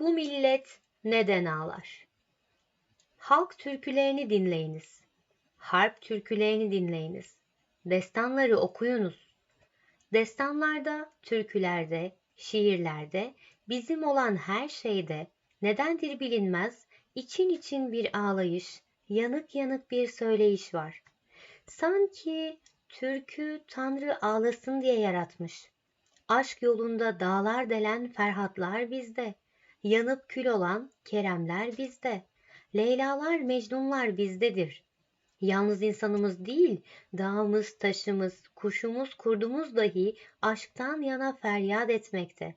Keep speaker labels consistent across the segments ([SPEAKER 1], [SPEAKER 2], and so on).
[SPEAKER 1] Bu millet neden ağlar? Halk türkülerini dinleyiniz. Harp türkülerini dinleyiniz. Destanları okuyunuz. Destanlarda, türkülerde, şiirlerde, bizim olan her şeyde nedendir bilinmez, için için bir ağlayış, yanık yanık bir söyleyiş var. Sanki türkü Tanrı ağlasın diye yaratmış. Aşk yolunda dağlar delen Ferhatlar bizde. Yanıp kül olan Keremler bizde. Leylalar, Mecnunlar bizdedir. Yalnız insanımız değil, dağımız, taşımız, kuşumuz, kurdumuz dahi aşktan yana feryat etmekte.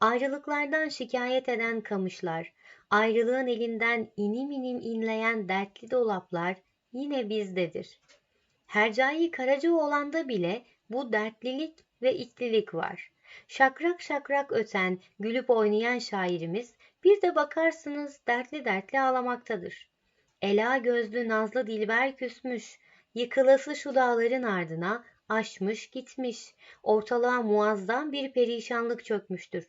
[SPEAKER 1] Ayrılıklardan şikayet eden kamışlar, ayrılığın elinden inim inim inleyen dertli dolaplar yine bizdedir. Hercai Karacaoğlan'da bile bu dertlilik ve iklilik var. Şakrak şakrak öten, gülüp oynayan şairimiz bir de bakarsınız dertli dertli ağlamaktadır. Ela gözlü nazlı dilber küsmüş, yıkılası şu dağların ardına aşmış gitmiş, ortalığa muazzam bir perişanlık çökmüştür.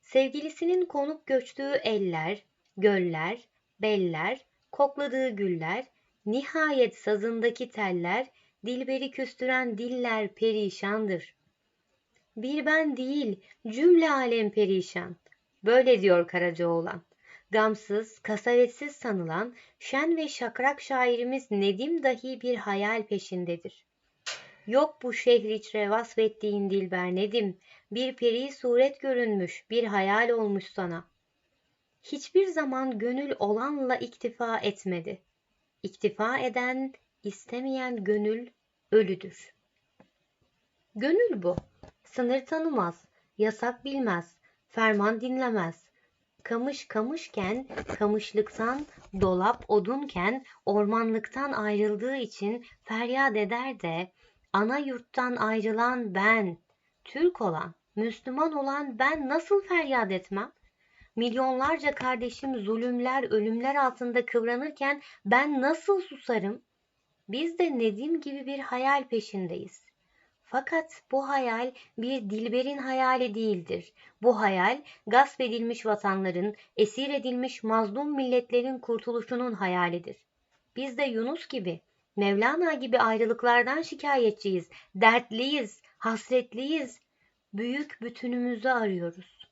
[SPEAKER 1] Sevgilisinin konup göçtüğü eller, göller, beller, kokladığı güller, nihayet sazındaki teller, dilberi küstüren diller perişandır. Bir ben değil, cümle alem perişan. Böyle diyor Karacaoğlan. Gamsız, kasavetsiz sanılan şen ve şakrak şairimiz Nedim dahi bir hayal peşindedir. Yok bu şehriçre vasfettiğin Dilber Nedim, bir peri suret görünmüş, bir hayal olmuş sana. Hiçbir zaman gönül olanla iktifa etmedi. İktifa eden, istemeyen gönül ölüdür. Gönül bu. Sınır tanımaz, yasak bilmez, ferman dinlemez. Kamış kamışken, kamışlıktan, dolap odunken, ormanlıktan ayrıldığı için feryat eder de, ana yurttan ayrılan ben, Türk olan, Müslüman olan ben nasıl feryat etmem? Milyonlarca kardeşim zulümler, ölümler altında kıvranırken ben nasıl susarım? Biz de Nedim gibi bir hayal peşindeyiz. Fakat bu hayal bir Dilber'in hayali değildir. Bu hayal gasp edilmiş vatanların, esir edilmiş mazlum milletlerin kurtuluşunun hayalidir. Biz de Yunus gibi, Mevlana gibi ayrılıklardan şikayetçiyiz, dertliyiz, hasretliyiz. Büyük bütünümüzü arıyoruz.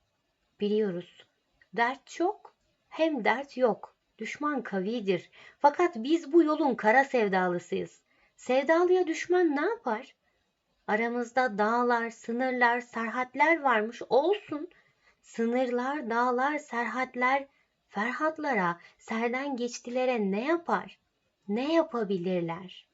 [SPEAKER 1] Biliyoruz. Dert çok, hem dert yok. Düşman kavidir. Fakat biz bu yolun kara sevdalısıyız. Sevdalıya düşman ne yapar? Aramızda dağlar, sınırlar, serhatler varmış olsun. Sınırlar, dağlar, serhatler Ferhatlara, serden geçtilere ne yapar? Ne yapabilirler?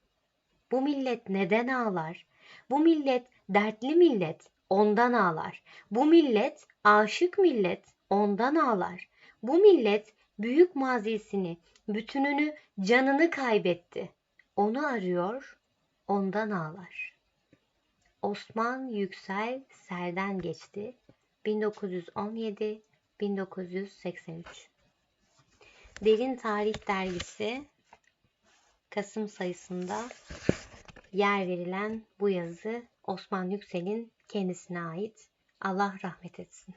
[SPEAKER 1] Bu millet neden ağlar? Bu millet dertli millet, ondan ağlar. Bu millet aşık millet, ondan ağlar. Bu millet büyük mazisini, bütününü, canını kaybetti. Onu arıyor, ondan ağlar. Osman Yüksel Serden geçti. 1917-1983 Derin Tarih Dergisi Kasım sayısında yer verilen bu yazı Osman Yüksel'in kendisine ait. Allah rahmet etsin.